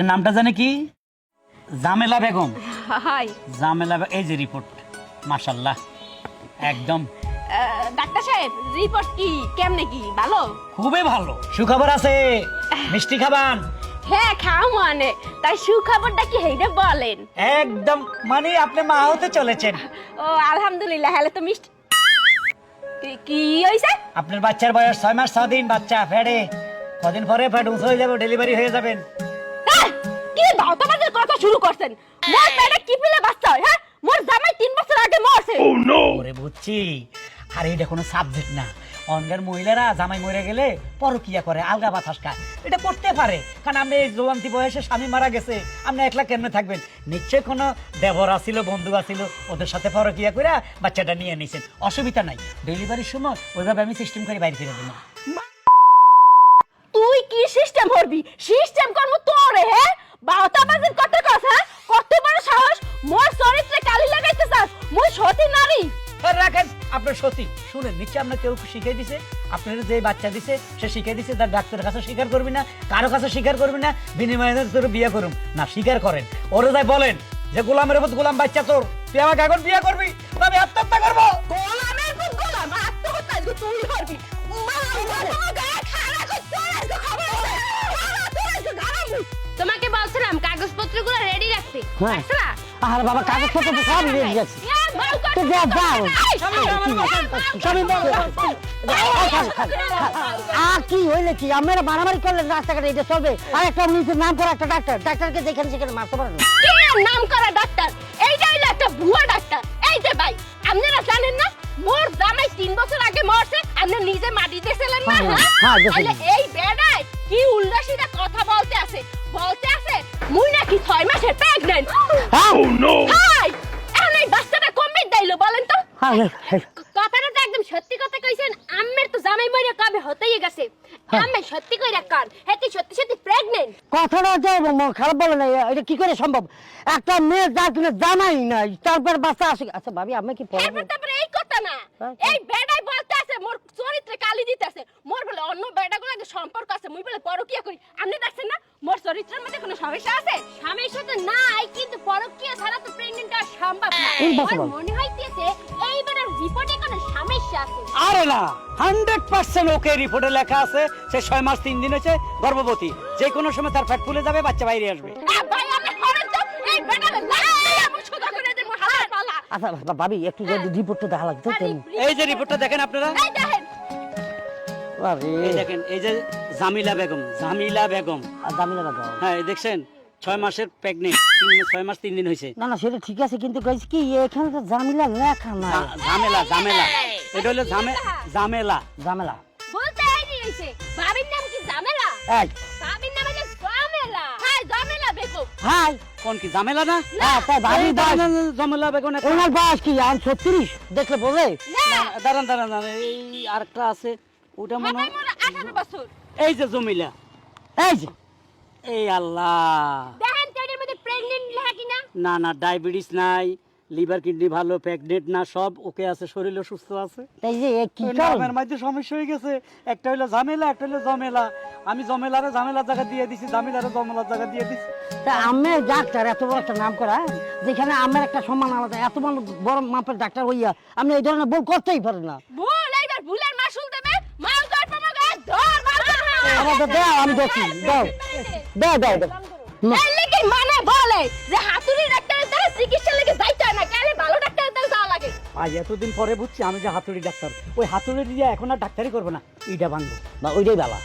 আপনার নামটা জানে কি? জামেলা বেগম। হাই। জামেলা এই যে রিপোর্ট মাশাল্লাহ। একদম। ডাক্তার সাহেব রিপোর্ট কি? কেমনে কি? ভালো? খুবই ভালো। সুখবর আছে? মিষ্টি খাবান? হ্যাঁ খাও মানে তাই সুখবরটা কি হেইডে বলেন? একদম। মানে আপনি মা হতে চলেছেন। ও আলহামদুলিল্লাহ হলে তো মিষ্টি কি- হইছে? আপনার বাচ্চার বয়স ছয় মাস ছ দিন বাচ্চা ফেডে। কদিন পরে ফেড উঁচু হয়ে যাবে ডেলিভারি হয়ে যাবেন। কি কথা শুরু করছেন। মোর পেটে কি পিলে বাচ্চা হয় হ্যাঁ? মোর জামাই তিন বছর আগে মরছে। ওরে বুঝছি। আর এটা কোনো সাবজেক্ট না। অঙ্গের মহিলারা জামাই মরে গেলে পরকিয়া করে আলগা বাতাস খায়। এটা করতে পারে কারণ আপনি এই জোয়ান্তি বয়সে স্বামী মারা গেছে। আপনি একলা কেমনে থাকবেন? নিশ্চয় কোনো দেবর আসিল বন্ধু আসিল ওদের সাথে পরকিয়া করে বাচ্চাটা নিয়ে নিছেন। অসুবিধা নাই। ডেলিভারির সময় ওইভাবে আমি সিস্টেম করে বাইরে ফিরে দেবো তুই কি সিস্টেম করবি? সিস্টেম করব তোরে হ্যাঁ? বারোটাবাজের কত কথা কত বড় সাহস। মোর চরিত্রে কালি লাগাইতে চাস মুই সতী নারী। রাখেন আপনার সতী। শুনেন নিশ্চয় আপনার কেউ শিখিয়ে দিছে? আপনার যে বাচ্চা দিছে সে শিখিয়ে দিছে তার ডাক্তারের কাছে স্বীকার করবি না কারও কাছে স্বীকার করবি না বিনিময়ে তোর বিয়ে করুন না স্বীকার করেন। ওরে যাই বলেন যে গোলামের মতো গোলাম বাচ্চা তোর। তুই আমাকে এখন বিয়ে করবি? আমি আত্মহত্যা করব। গোলামের গোলাম? আত্মহত্যা? তুই করবি? হ্যাঁ। আর বাবা কাগজপত্র সব রেডি আছে এ, বল কর। তো যাও, যাও। স্বামী আর কি হইলে কি আমরা মারামারি করলে রাস্তাঘাটে এটা চলবে আর একটা নিজের নাম করা একটা ডাক্তার ডাক্তারকে যেখানে সেখানে মারতে পারে নাম করা ডাক্তার এইটা হইল একটা ভুয়া ডাক্তার এই যে ভাই আপনারা জানেন না মোর জামাই তিন বছর আগে মরছে আপনি নিজে মাটি দিয়েছিলেন না হ্যাঁ, হ্যাঁ? হ্যাঁ, দেখেছি। তাহলে এই নাকি ছয় মাসের প্রেগনেন্ট হ্যাঁ হাই! এখন এই বাচ্চাটা কমবে দিলো বলেন তো। কথাটা তো একদম সত্যি কথা কইছেন। আম্মের তো জামাই মরে কবে হতেই গেছে। হ্যাঁ। আম্মে সত্যি কইরা কান হ্যাঁ কি সত্যি সত্যি প্রেগনেন্ট কথাটা যে খারাপ বলে না এটা কি করে সম্ভব? একটা মেয়ে যার কিনা জানাই নাই তারপর বাচ্চা আসে আচ্ছা ভাবি আমি কি পড়াবো তারপরে এই কথা না। হ্যাঁ, এই বেড়াই বলতে আছে মোর চরিত্রে কালি দিতেছে মোর বলে অন্য বেড়াগুলো সম্পর্ক আছে মুই বলে পরকিয়া তো নাই কিন্তু পরকিয়া ছাড়া তো প্রেগন্যান্ট হওয়া সম্ভব না। আমার মনে হইতেছে এইবারের রিপোর্টে কোনো সমস্যা আছে? আরে না হান্ড্রেড পার্সেন্ট ওকে রিপোর্টে লেখা আছে সে ছয় মাস তিন দিন হয়েছে গর্ভবতী। যে কোনো সময় তার ফ্যাট ফুলে যাবে বাচ্চা বাইরে আসবে। ভাই তো এই লাগবে করে দেব পালা আচ্ছা ভাবি একটু যদি রিপোর্টটা দেখা লাগতো এই যে রিপোর্টটা দেখেন আপনারা? এই দেখেন। এই দেখেন এই যে জামিলা বেগম জামিলা বেগম। আর দামি লাগাও হ্যাঁ এই দেখছেন? ছয় মাসের প্রেগনেন্ট ছয় মাস তিন দিন হয়েছে। না না সেটা ঠিক আছে কিন্তু কইছি কি এখানে তো জামিলা লেখা জা- ঝামেলা ঝামেলা। এটা হলো ঝামে ঝামেলা। ঝামেলা। বলতে আইনি হইছে বাবির নাম কি জামেলা এই! বাবির নাম হলো জামেলা হ্যাঁ জামেলা বেগম। হাই কোন কি ঝামেলা না? হ্যাঁ তাই ভাবি এই দাঁড়ান, ঝামেলা বেগম একটা- ওনার বয়স কি আর ছত্রিশ? দেখলে বোঝে না। দাঁড়ান দাঁড়ান দাঁড়ান এই আরেকটা আছে ওটা মনে হয় 18 বছর। এই যে জমিলা। এই যে এই আল্লাহ। দেখেন তো এটার মধ্যে প্রেগন্যান্ট লেখা কিনা? না না ডায়াবেটিস নাই লিভার কিডনি ভালো প্রেগনেন্ট না সব ওকে আছে শরীরও সুস্থ আছে। এই যে কি নামের মধ্যে সমস্যা হয়ে গেছে। একটা হলো ঝামেলা একটা হলো জমেলা আমি জমেলারে ঝামেলার জায়গা দিয়ে দিছি জামিলারে জমেলার জায়গা দিয়ে দিছি। তা আমের ডাক্তার এত বড় একটা নাম করা যেখানে আমের একটা সম্মান আলাদা এত বড় বড় মাপের ডাক্তার হইয়া আপনি এই ধরনের ভুল করতেই পারেন না। ভুল এইবার ভুলের মাসুল দেবে মাল ধর ধর দাও আমি দেখি দাও। দাও দাও দাও। লেগে মানে বলে যে হাতুড়ি ডাক্তারের দ্বারা চিকিৎসা লেগে যাইতে হয় না কেন ভালো ডাক্তারের দ্বারা যাওয়া লাগে? আজ এতদিন পরে বুঝছি আমি যে হাতুড়ি ডাক্তার। ওই হাতুড়ি দিয়ে এখন আর ডাক্তারি করব না ইটা ভাঙবো। না ওইটাই বালা।